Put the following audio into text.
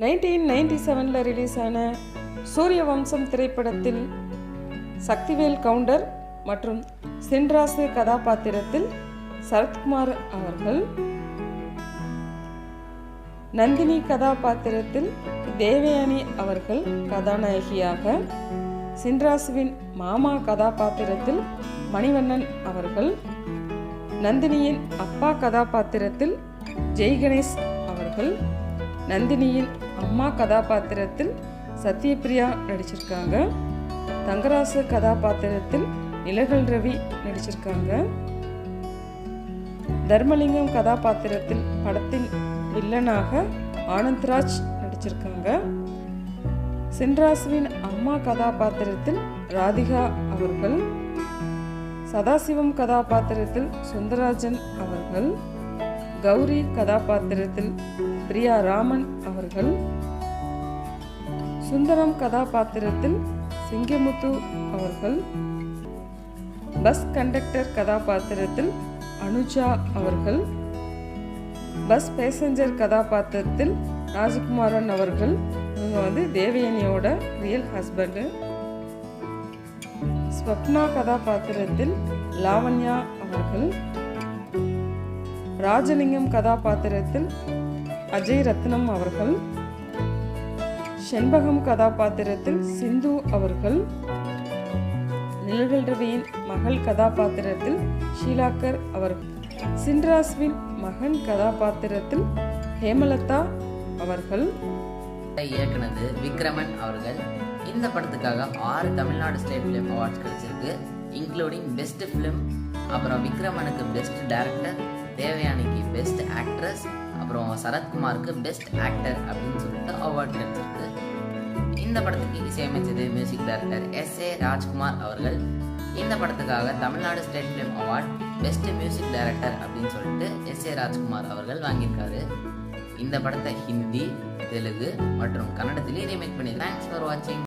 Nineteen ninety செவனில் release ஆன சூரிய வம்சம் திரைப்படத்தில் சக்திவேல் கவுண்டர் மற்றும் சென்ராசு கதாபாத்திரத்தில் சரத்குமார் அவர்கள் நந்தினி கதாபாத்திரத்தில் தேவயானி அவர்கள் கதாநாயகியாக சின்ராசுவின் மாமா கதாபாத்திரத்தில் மணிவண்ணன் அவர்கள் நந்தினியின் அப்பா கதாபாத்திரத்தில் ஜெய்கணேஷ் அவர்கள் நந்தினியின் அம்மா கதாபாத்திரத்தில் சத்யபிரியா நடிச்சிருக்காங்க. தங்கராசு கதாபாத்திரத்தில் நிலகல் ரவி நடிச்சிருக்காங்க. தர்மலிங்கம் கதாபாத்திரத்தில் படத்தின் வில்லனாக ஆனந்த்ராஜ் நடிச்சிருக்காங்க. சின்ராசுவின் அம்மா கதாபாத்திரத்தில் ராதிகா அவர்கள். சதாசிவம் கதாபாத்திரத்தில் சுந்தராஜன் அவர்கள். கௌரி கதாபாத்திரத்தில் பிரியா ராமன் அவர்கள். சுந்தரம் கதாபாத்திரத்தில் சிங்கமுத்து அவர்கள். பஸ் கண்டக்டர் கதாபாத்திரத்தில் அனுஜா அவர்கள். பஸ் பேசஞ்சர் கதாபாத்திரத்தில் ராஜகுமாரன் அவர்கள். இவங்க வந்து தேவயானியோட ரியல் ஹஸ்பண்டு ஸ்வப்னா கதாபாத்திரத்தில் லாவண்யா அவர்கள். ராஜலிங்கம் கதாபாத்திரத்தில் அஜய் ரத்னம் அவர்கள் செண்பகம் கதாபாத்திரத்தில் சிந்து அவர்கள் நிழல்கள் ரவியின் மகள் கதாபாத்திரத்தில் ஷீலாக்கர் அவர்கள் சின்ராஸ்வின் மகன் கதாபாத்திரத்தில் ஹேமலதா அவர்கள். இயக்குனது விக்ரமன் அவர்கள். இந்த படத்துக்காக ஆறு தமிழ்நாடு ஸ்டேட் ஃபிலிம் அவார்ட்ஸ் கிடைச்சிருக்கு. Including best film. அப்புறம் விக்ரமனுக்கு பெஸ்ட் டேரக்டர் தேவயானிக்கு பெஸ்ட் ஆக்ட்ரஸ் அப்புறம் சரத்குமாருக்கு பெஸ்ட் ஆக்டர் அப்படின்னு சொல்லிட்டு அவார்ட் கிடைச்சிருக்கு. இந்த படத்துக்கு இசையமைச்சது music director S A Rajkumar அவர்கள். இந்த படத்துக்காக Tamil Nadu state film award best music director அப்படின்னு சொல்லிட்டு எஸ் ஏ ராஜ்குமார் அவர்கள் வாங்கியிருக்காரு. இந்த படத்தை ஹிந்தி தெலுங்கு மற்றும் கன்னடத்திலேயே ரீமேக் பண்ணி தேங்க்ஸ் ஃபார் வாட்சிங்